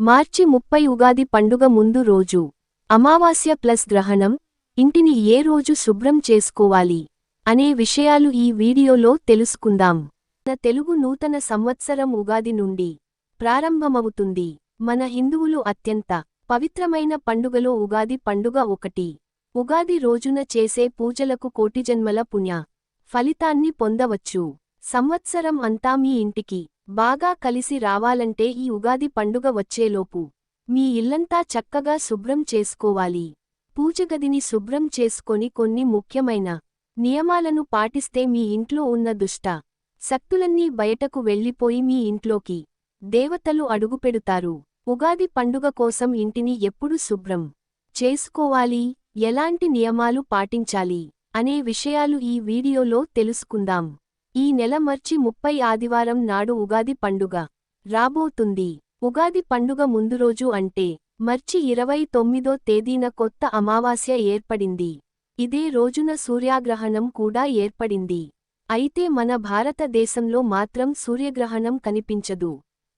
మార్చి ముప్పై ఉగాది పండుగ ముందు రోజు అమావాస్య ప్లస్ గ్రహణం ఇంటిని ఏ రోజు శుభ్రం చేసుకోవాలి అనే విషయాలు ఈ వీడియోలో తెలుసుకుందాం. మన తెలుగు నూతన సంవత్సరం ఉగాది నుండి ప్రారంభమవుతుంది. మన హిందువులు అత్యంత పవిత్రమైన పండుగలో ఉగాది పండుగ ఒకటి. ఉగాది రోజున చేసే పూజలకు కోటిజన్మల పుణ్య ఫలితాన్ని పొందవచ్చు. సంవత్సరం అంతా మీ ఇంటికి బాగా కలిసి రావాలంటే ఈ ఉగాది పండుగ వచ్చేలోపు మీ ఇల్లంతా చక్కగా శుభ్రం చేసుకోవాలి. పూజగదిని శుభ్రం చేసుకొని కొన్ని ముఖ్యమైన నియమాలను పాటిస్తే మీ ఇంట్లో ఉన్న దుష్ట శక్తులన్నీ బయటకు వెళ్ళిపోయి మీ ఇంట్లోకి దేవతలు అడుగుపెడుతారు. ఉగాది పండుగ కోసం ఇంటిని ఎప్పుడు శుభ్రం చేసుకోవాలి? ఎలాంటి నియమాలు పాటించాలి? అనే విషయాలు ఈ వీడియోలో తెలుసుకుందాం. ఈ నెల మార్చి ముప్పై ఆదివారం నాడు ఉగాది పండుగ రాబోతుంది. ఉగాది పండుగ ముందు రోజు అంటే మార్చి ఇరవై తొమ్మిదో తేదీన కొత్త అమావాస్య ఏర్పడింది. ఇదే రోజున సూర్యాగ్రహణం కూడా ఏర్పడింది. అయితే మన భారతదేశంలో మాత్రం సూర్యగ్రహణం కనిపించదు.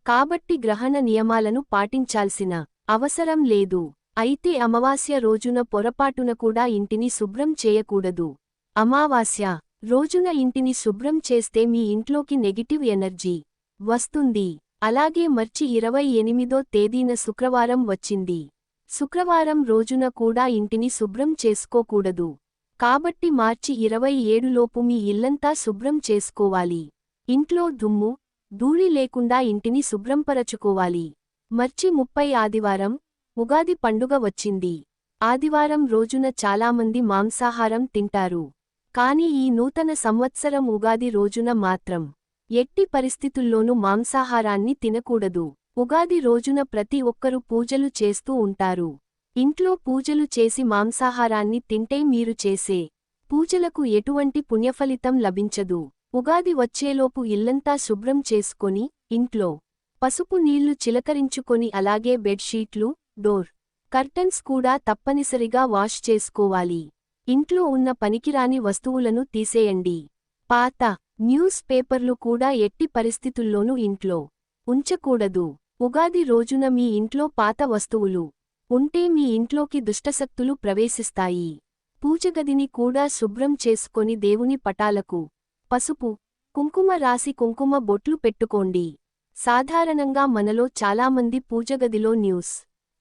కాబట్టి గ్రహణ నియమాలను పాటించాల్సిన అవసరం లేదు. అయితే అమావాస్య రోజున పొరపాటున కూడా ఇంటిని శుభ్రం చేయకూడదు. అమావాస్య రోజున ఇంటిని శుభ్రం చేస్తే మీ ఇంట్లోకి నెగిటివ్ ఎనర్జీ వస్తుంది. అలాగే మార్చి ఇరవై ఎనిమిదో తేదీన శుక్రవారం వచ్చింది. శుక్రవారం రోజున కూడా ఇంటిని శుభ్రం చేసుకోకూడదు. కాబట్టి మార్చి ఇరవై ఏడులోపు మీ ఇల్లంతా శుభ్రం చేసుకోవాలి. ఇంట్లో దుమ్ము ధూళి లేకుండా ఇంటిని శుభ్రంపరచుకోవాలి. మర్చి ముప్పై ఆదివారం ఉగాది పండుగ వచ్చింది. ఆదివారం రోజున చాలామంది మాంసాహారం తింటారు. కాని ఈ నూతన సంవత్సరం ఉగాది రోజున మాత్రం ఎట్టి పరిస్థితుల్లోనూ మాంసాహారాన్ని తినకూడదు. ఉగాది రోజున ప్రతి ఒక్కరూ పూజలు చేస్తూ ఉంటారు. ఇంట్లో పూజలు చేసి మాంసాహారాన్ని తింటే మీరు చేసే పూజలకు ఎటువంటి పుణ్యఫలితం లభించదు. ఉగాది వచ్చేలోపు ఇల్లంతా శుభ్రం చేసుకొని ఇంట్లో పసుపు నీళ్ళు చిలకరించుకొని అలాగే బెడ్షీట్లు డోర్ కర్టన్స్ కూడా తప్పనిసరిగా వాష్ చేసుకోవాలి. ఇంట్లో ఉన్న పనికిరాని వస్తువులను తీసేయండి. పాత న్యూస్ పేపర్లు కూడా ఎట్టి పరిస్థితుల్లోనూ ఇంట్లో ఉంచకూడదు. ఉగాది రోజున మీ ఇంట్లో పాత వస్తువులు ఉంటే మీ ఇంట్లోకి దుష్టశక్తులు ప్రవేశిస్తాయి. పూజగదిని కూడా శుభ్రం చేసుకొని దేవుని పటాలకు పసుపు కుంకుమ రాసి కుంకుమ బొట్లు పెట్టుకోండి. సాధారణంగా మనలో చాలామంది పూజగదిలో న్యూస్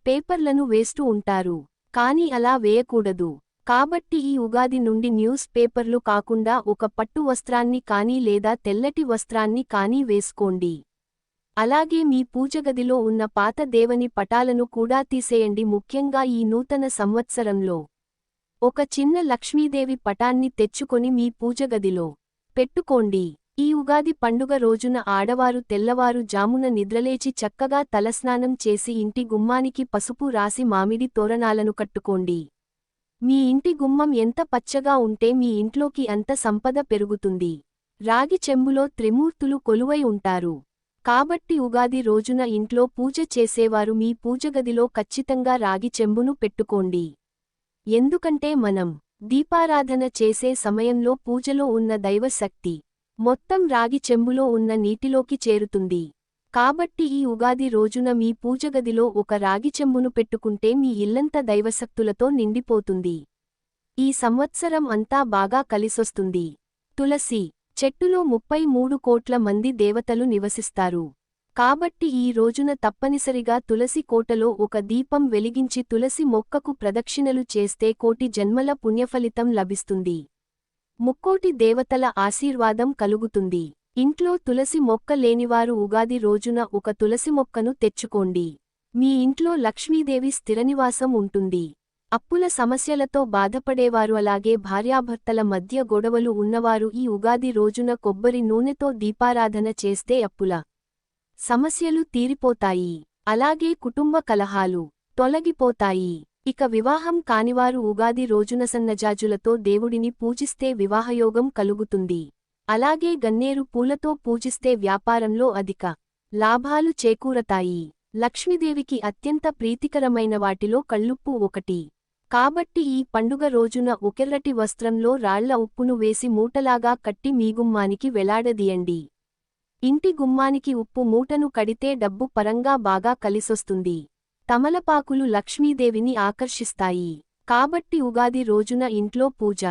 పేపర్లను వేస్తూ ఉంటారు కాని అలా వేయకూడదు. కాబట్టి ఈ ఉగాది నుండి న్యూస్ పేపర్లు కాకుండా ఒక పట్టు వస్త్రాన్ని కానీ లేదా తెల్లటి వస్త్రాన్ని కానీ వేసుకోండి. అలాగే మీ పూజగదిలో ఉన్న పాత దేవుని పటాలను కూడా తీసేయండి. ముఖ్యంగా ఈ నూతన సంవత్సరంలో ఒక చిన్న లక్ష్మీదేవి పటాన్ని తెచ్చుకొని మీ పూజగదిలో పెట్టుకోండి. ఈ ఉగాది పండుగ రోజున ఆడవారు తెల్లవారు జామున నిద్రలేచి చక్కగా తలస్నానం చేసి ఇంటి గుమ్మానికి పసుపు రాసి మామిడి తోరణాలను కట్టుకోండి. మీ ఇంటి గుమ్మం ఎంత పచ్చగా ఉంటే మీ ఇంట్లోకి అంత సంపద పెరుగుతుంది. రాగి చెంబులో త్రిమూర్తులు కొలువై ఉంటారు. కాబట్టి ఉగాది రోజున ఇంట్లో పూజ చేసేవారు మీ పూజగదిలో ఖచ్చితంగా రాగి చెంబును పెట్టుకోండి. ఎందుకంటే మనం దీపారాధన చేసే సమయంలో పూజలో ఉన్న దైవశక్తి మొత్తం రాగి చెంబులో ఉన్న నీటిలోకి చేరుతుంది. కాబట్టి ఈ ఉగాది రోజున మీ పూజగదిలో ఒక రాగి చెంబును పెట్టుకుంటే మీ ఇల్లంత దైవశక్తులతో నిండిపోతుంది. ఈ సంవత్సరం అంతా బాగా కలిసొస్తుంది. తులసి చెట్టులో ముప్పై మూడు కోట్ల మంది దేవతలు నివసిస్తారు. కాబట్టి ఈ రోజున తప్పనిసరిగా తులసి కోటలో ఒక దీపం వెలిగించి తులసి మొక్కకు ప్రదక్షిణలు చేస్తే కోటి జన్మల పుణ్యఫలితం లభిస్తుంది. ముక్కోటి దేవతల ఆశీర్వాదం కలుగుతుంది. ఇంట్లో తులసి మొక్క లేనివారు ఉగాది రోజున ఒక తులసి మొక్కను తెచ్చుకోండి. మీ ఇంట్లో లక్ష్మీదేవి స్థిరనివాసం ఉంటుంది. అప్పుల సమస్యలతో బాధపడేవారు అలాగే భార్యాభర్తల మధ్య గొడవలు ఉన్నవారు ఈ ఉగాది రోజున కొబ్బరి నూనెతో దీపారాధన చేస్తే అప్పుల సమస్యలు తీరిపోతాయి. అలాగే కుటుంబ కలహాలు తొలగిపోతాయి. ఇక వివాహం కానివారు ఉగాది రోజున సన్నజాజులతో దేవుడిని పూజిస్తే వివాహయోగం కలుగుతుంది. అలాగే గన్నేరు పూలతో పూజిస్తే వ్యాపారంలో అధిక లాభాలు చేకూరతాయి. లక్ష్మీదేవికి అత్యంత ప్రీతికరమైన వాటిలో కళ్ళుప్పు ఒకటి. కాబట్టి ఈ పండుగ రోజున ఒకెర్రటి వస్త్రంలో రాళ్ళ ఉప్పును వేసి మూటలాగా కట్టి మీగుమ్మానికి వెలాడదీయండి. ఇంటి గుమ్మానికి ఉప్పు మూటను కడితే డబ్బు పరంగా బాగా కలిసొస్తుంది. తమలపాకులు లక్ష్మీదేవిని ఆకర్షిస్తాయి. కాబట్టి ఉగాది రోజున ఇంట్లో పూజ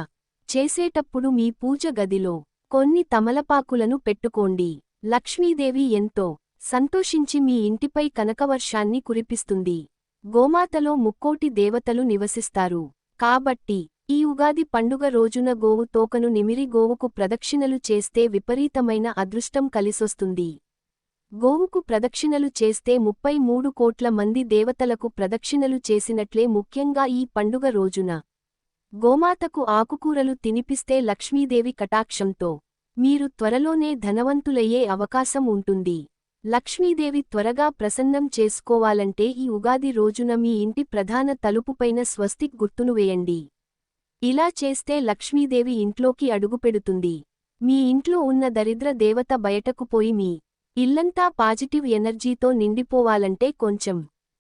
చేసేటప్పుడు మీ పూజ గదిలో కొన్ని తమలపాకులను పెట్టుకోండి. లక్ష్మీదేవి ఎంతో సంతోషించి మీ ఇంటిపై కనకవర్షాన్ని కురిపిస్తుంది. గోమాతలో ముక్కోటి దేవతలు నివసిస్తారు. కాబట్టి ఈ ఉగాది పండుగ రోజున గోవు తోకను నిమిరి గోవుకు ప్రదక్షిణలు చేస్తే విపరీతమైన అదృష్టం కలిసొస్తుంది. గోవుకు ప్రదక్షిణలు చేస్తే ముప్పై మూడు కోట్ల మంది దేవతలకు ప్రదక్షిణలు చేసినట్లే ముఖ్యంగా ఈ పండుగ రోజున. గోమాతకు ఆకుకూరలు తినిపిస్తే లక్ష్మీదేవి కటాక్షంతో మీరు త్వరలోనే ధనవంతులయ్యే అవకాశం ఉంటుంది. లక్ష్మీదేవి త్వరగా ప్రసన్నం చేసుకోవాలంటే ఈ ఉగాది రోజున మీ ఇంటి ప్రధాన తలుపుపైన స్వస్తిక్ గుర్తును వేయండి. ఇలా చేస్తే లక్ష్మీదేవి ఇంట్లోకి అడుగుపెడుతుంది. మీ ఇంట్లో ఉన్న దరిద్ర దేవత బయటకు పోయి మీ ఇల్లంతా పాజిటివ్ ఎనర్జీతో నిండిపోవాలంటే కొంచెం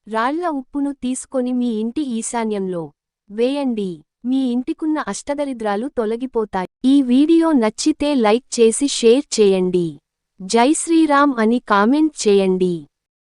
రాళ్ళ ఉప్పును తీసుకొని మీ ఇంటి ఈశాన్యంలో వేయండి. మీ ఇంటికున్న అష్టదరిద్రాలు తొలగిపోతాయి. ఈ వీడియో నచ్చితే లైక్ చేసి షేర్ చేయండి. జై శ్రీరామ్ అని కామెంట్ చేయండి.